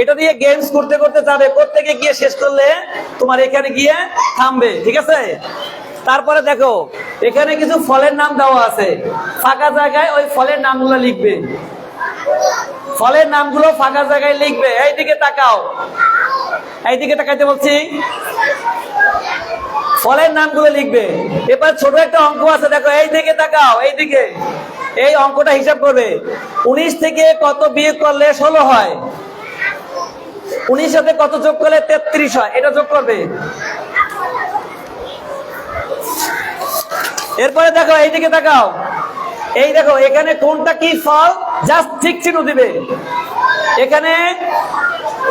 এটা দিয়ে গেমস করতে করতে যাবে, প্রত্যেকে গিয়ে শেষ করলে তোমার এখানে গিয়ে থামবে, ঠিক আছে? তারপরে দেখো, এখানে কিছু ফলের নাম দেওয়া আছে। ফাঁকা জায়গায় ওই ফলের নামগুলো লিখবে। ফলের নামগুলো ফাঁকা জায়গায় লিখবে। এইদিকে তাকাও। এইদিকে তাকাইতে বলছি। ফলের নামগুলো লিখবে। এবার ছোট একটা অঙ্ক আছে, দেখো এই দিকে তাকাও এই দিকে এই অঙ্কটা হিসাব করবে। উনিশ থেকে কত বিয়োগ করলে ষোলো হয়? উনিশ সাথে কত যোগ করলে তেত্রিশ হয়? এটা যোগ করবে। এরপরে দেখো এই দিকে তাকাও এই দেখো, এখানে কোনটা কি ফল? জাস্ট ঠিক চিহ্ন দিবে। এখানে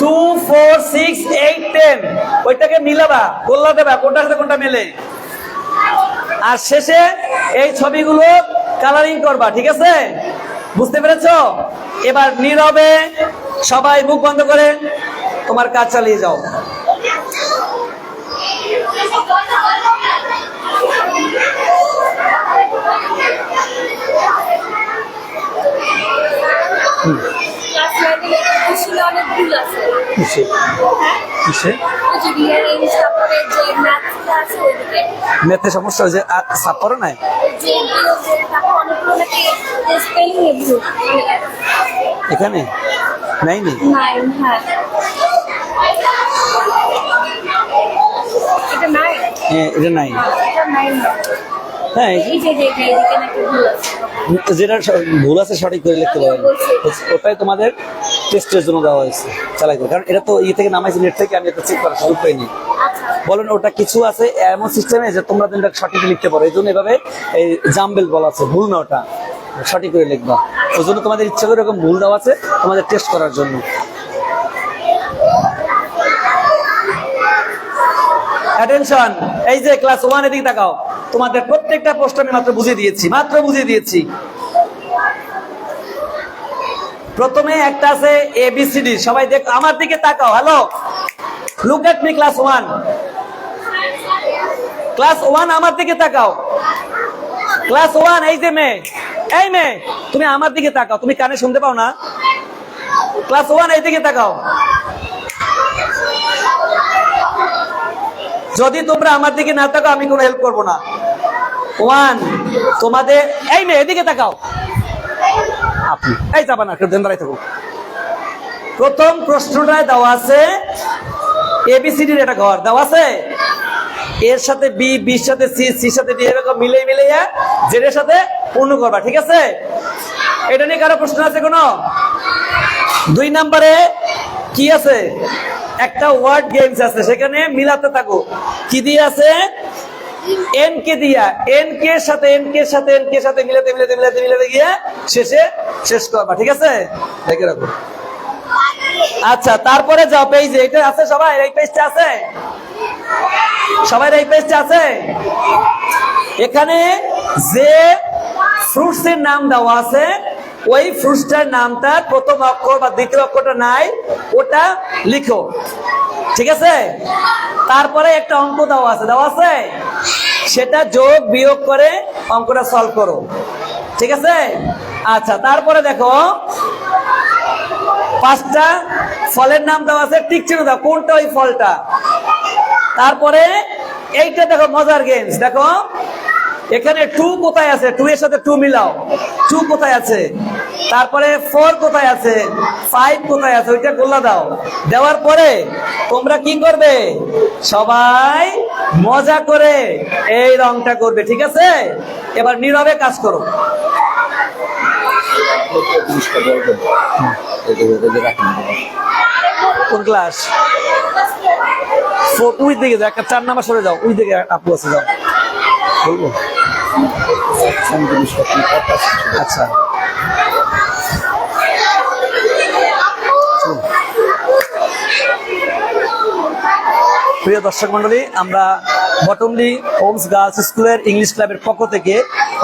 two, four, six, eight, ten. ওইটাকে মিলাবা, গোল্লা দেবা, কোনটার সাথে কোনটা মেলে। আর শেষে এই ছবিগুলো কালারিং করবা, ঠিক আছে? বুঝতে পেরেছ? এবার নীরবে সবাই মুখ বন্ধ করে তোমার কাজ চালিয়ে যাও। যে যে ম্যাথে সমস্যা হয়েছে সাপ করো নাই? যে এখানে? নাইনি হ্যাঁ। এটা হ্যাঁ নাই হ্যাঁ। যেটা ভুল আছে সঠিক করে লিখতে পারেন। ওটাই তোমাদের টেস্টের জন্য দেওয়া হয়েছে। চালাই করে। কারণ এটা তো ইয়ে থেকে নামাইছে নেট থেকে আমি এটা চেক করার সুযোগ পাইনি। আচ্ছা। বলেন ওটা কিছু আছে এমন সিস্টেমে যে তোমরা যেটা সঠিক লিখতে পারো। এই জন্য এভাবে এই জাম্বেল বলা আছে। ভুল না ওটা। সঠিক করে লিখবা। ওই জন্য তোমাদের ইচ্ছা করে এরকম ভুল দেওয়া আছে তোমাদের টেস্ট করার জন্য। অ্যাটেনশন এই যে ক্লাস ওয়ান এদিকে তাকাও। তোমাদের প্রত্যেকটা প্রশ্ন আমি মাত্র বুঝিয়ে দিয়েছি, মাত্র বুঝিয়ে দিয়েছি। প্রথমে একটা আছে এবিসিডি সবাই দেখ, আমার দিকে তাকাও hello look at me class one class one আমার দিকে তাকাও। ক্লাস ওয়ান এই যে মেয়ে, এই মেয়ে, তুমি আমার দিকে তাকাও, তুমি কানে শুনতে পাও না? ক্লাস ওয়ান এই দিকে তাকাও। যদি তোমরা আমার দিকে না তাকাও আমি কোনো হেল্প করব না। ওয়ান তোমাদের এই মেয়ে এদিকে তাকাও। আপনি। এই যাবা না দাঁড়াই থাকুক। প্রথম প্রশ্নটায় দেওয়া আছে এবিসিডির একটা ঘর দেওয়া আছে। এর সাথে বি বির সাথে সি সির সাথে ডি এরকম মিলে মিলে জেডের সাথে পূর্ণ করবা ঠিক আছে? এটা নিয়ে কারও প্রশ্ন আছে কোনো? দুই নম্বরে কি আছে? একটা ওয়ার্ড গেমস আছে, সেখানে মিলাতে থাকো। কি দিয়ে আছে? এন কে দিয়া। এন কে সাথে এন কে সাথে এন কে সাথে মিলাতে মিলাতে মিলাতে মিলাতে গিয়ে শেষে শেষ করবা, ঠিক আছে? দেখে রাখো। আচ্ছা তারপরে যাও পেজে এটা আছে সবাই? এই পেজটা আছে? সবাই এই পেজটা আছে? এখানে যে ফ্রুটস এর নাম দেওয়া আছে ওই ফ্রুটসটার নামটা প্রথম অক্ষর বা দ্বিতীয় অক্ষরটা নাই, ওটা লিখো। ঠিক আছে? তারপরে একটা অঙ্ক দেওয়া আছে দেওয়া আছে? সেটা যোগ বিয়োগ করে অঙ্কটা সলভ করো। ঠিক আছে? আচ্ছা তারপরে দেখো, পাঁচটা ফলের নাম দেওয়া আছে, ঠিক চিহ্ন দাও কোনটা ওই ফলটা? তারপরে এইটা দেখো, মজার গেমস দেখো। এখানে টু কোথায় আছে? টু এর সাথে টু মিলাও। টু কোথায় আছে? তারপরে ফোর কোথায় আছে? ফাইভ কোথায় আছে? ওইটা গোল্লা দাও। দেওয়ার পরে তোমরা কি করবে? সবাই মজা করে এই রংটা করবে, ঠিক আছে? এবার নীরবে কাজ করো। কোন ক্লাস ওই দিকে যাও, একটা চার নাম্বার সরে যাও ওই দিকে আপু আছে যাও। আচ্ছা। প্রিয় দর্শক মন্ডলী, আমরা বটমলি হোমস গার্লস স্কুলের ইংলিশ ক্লাবের পক্ষ থেকে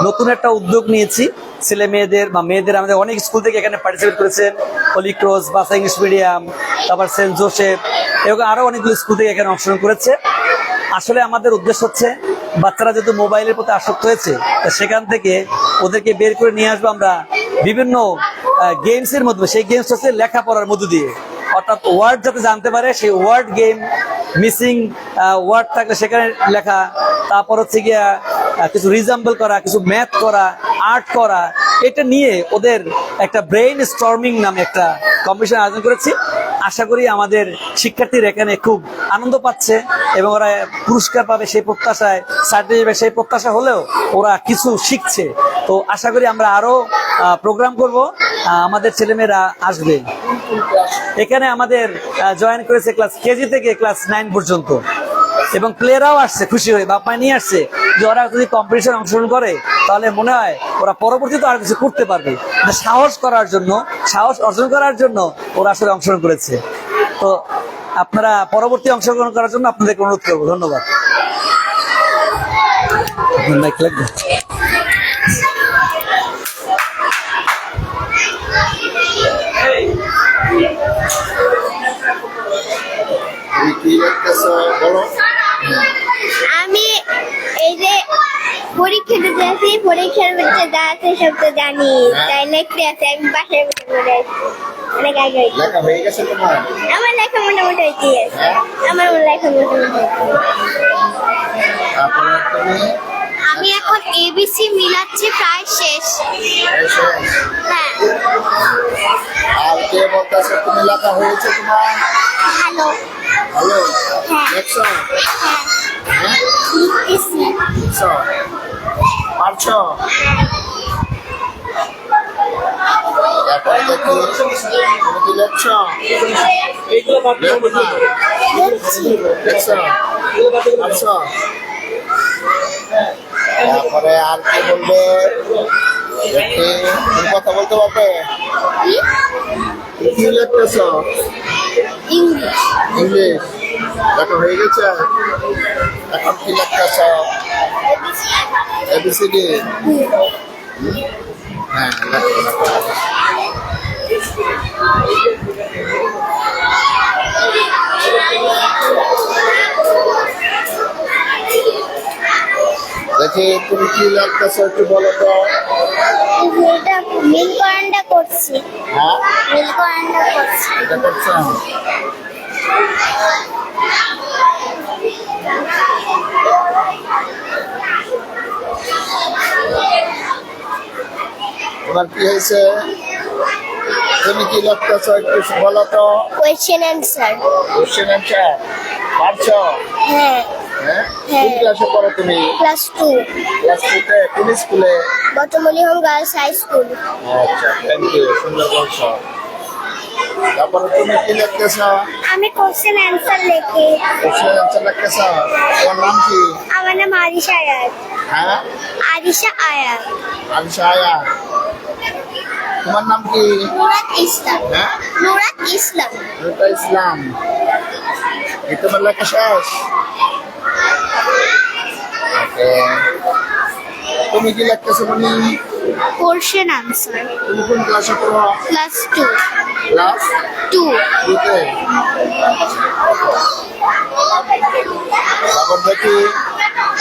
নতুন একটা উদ্যোগ নিয়েছি। ছেলে মেয়েদের বা মেয়েদের আমাদের অনেক স্কুল থেকে এখানে পার্টিসিপেট করেছেন। হলি ক্রস বাসা ইংলিশ মিডিয়াম, তারপর সেন্ট জোসেফ এরকম আরও অনেকগুলো স্কুল থেকে এখানে অংশগ্রহণ করেছে। আসলে আমাদের উদ্দেশ্য হচ্ছে, বাচ্চারা যেহেতু মোবাইলের প্রতি আসক্ত হয়েছে সেখান থেকে ওদেরকে বের করে নিয়ে আসব আমরা বিভিন্ন গেমসের মধ্যে। সেই গেমস হচ্ছে লেখাপড়ার মধ্য দিয়ে। অর্থাৎ ওয়ার্ড যাতে জানতে পারে, সেই ওয়ার্ড গেম মিসিং ওয়ার্ড থাকলে সেখানে লেখা। তারপর হচ্ছে গিয়া কিছু রিজাম্বল করা, কিছু ম্যাথ করা আর্ট করা। এটা নিয়ে ওদের একটা ব্রেইন স্টর্মিং নামে একটা কম্পিটিশন আয়োজন করেছি। আশা করি আমাদের শিক্ষার্থীরা এখানে খুব আনন্দ পাচ্ছে এবং ওরা পুরস্কার পাবে সেই প্রত্যাশায় সার্টিফিকেট সেই প্রত্যাশা হলেও ওরা কিছু শিখছে। তো আশা করি আমরা আরও প্রোগ্রাম করব। আমাদের ছেলেমেয়েরা আসবে। এখানে আমাদের জয়েন করেছে ক্লাস কেজি থেকে ক্লাস নাইন পর্যন্ত। এবং প্লেয়াররাও আসছে, খুশি হয়ে মা নিয়ে আসছে যে ওরা যদি কম্পিটিশন অংশগ্রহণ করে, তাহলে মনে হয় ওরা পরবর্তীতে আর কিছু করতে পারবে। মানে সাহস করার জন্য, সাহস অর্জন করার জন্য ওরা আসলে অংশগ্রহণ করেছে। তো আপনারা পরবর্তী অংশগ্রহণ করার জন্য আপনাদেরকে অনুরোধ করব। ধন্যবাদ। তুমি কি লিখতেছ বলো আমি এই যে পরীক্ষা দিতে আছি পরীক্ষার মধ্যে যা আছে সব তো জানি। তাই লিখতে আছে আমি বাসায় বসে পড়ে অনেক আগে হয়েছে। লেখা হয়ে গেছে তোমার? আমার লেখা মোটামুটি হয়েছে আমার লেখা মোটামুটি। তারপরে তুমি? আমি এখন এবিসি মিলাচ্ছি প্রায় শেষ। হ্যাঁ। আর কে বলতেছে তুমি লেখা হয়েছে তোমার? হ্যালো হ্যালো হ্যাঁ। দেখছ হ্যাঁ দেখছ পারছ? তারপরে দেখি তুমি কি লিখছো লেখো না লিখছি দেখছ পারছ? তারপরে আর কি বলবে? তুমি কথা বলতে পারবে? কি? লিখতেছ? ইংলিশ ইংলিশ লেখা হয়ে গেছে। এখন কি লিখতেছ এবিসিডি হ্যাঁ লেখো লেখো। দেখি তুমি কি লিখতেছ একটু বলো তো। করছি। হ্যাঁ? এটা করছ তোমার কি হয়েছে? তুমি কি লিখতেছ একটু বলো তো। কোয়েশ্চেন অ্যান্সার পারছ? হ্যাঁ। হ্যাঁ? হ্যাঁ। কোন ক্লাসে পড়ো তুমি? ক্লাস টু ক্লাস টুতে কোন স্কুলে Bottomley Home girls high school. আচ্ছা থ্যাংক ইউ সুন্দর বলছো। তারপরে তুমি কি লিখতেছ আমি কোশ্চেন অ্যান্সার লিখি কোশ্চেন অ্যান্সার লিখতেছ তোমার নাম কি আমার নাম আরিশা আয়াত হ্যাঁ আরিশা আয়াত আলিশা আয়া তোমার নাম কি নুরাত ইসলাম হ্যাঁ নুরাত ইসলাম রুটা ইসলাম এই তোমার লেখা শেষ ওকে তুমি কি লিখতেছো মানে কোশ্চেন অ্যান্সার তুমি কোন ক্লাসে পড়ো? ক্লাস টু ক্লাস টু টুতে তারপর দেখি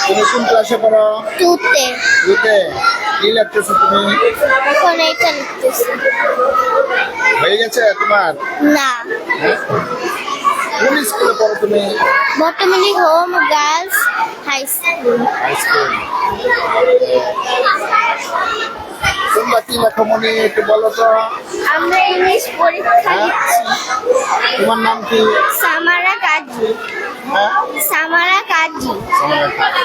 তুমি কোন ক্লাসে পড়ো? টুতে টুতে কি লিখতেছো তুমি? এখন এটা লিখতেছি। হয়ে গেছে তোমার? না। কোন স্কুলে পড়ো তুমি? Bottomley Home girls high school high school কি লেখমণি একটু বলো তো। আমরা ইংলিশ পরীক্ষা দিচ্ছি তোমার নাম কি? সামারা কাজী। হ্যাঁ। সামারা কাজী। সামারা কাজী।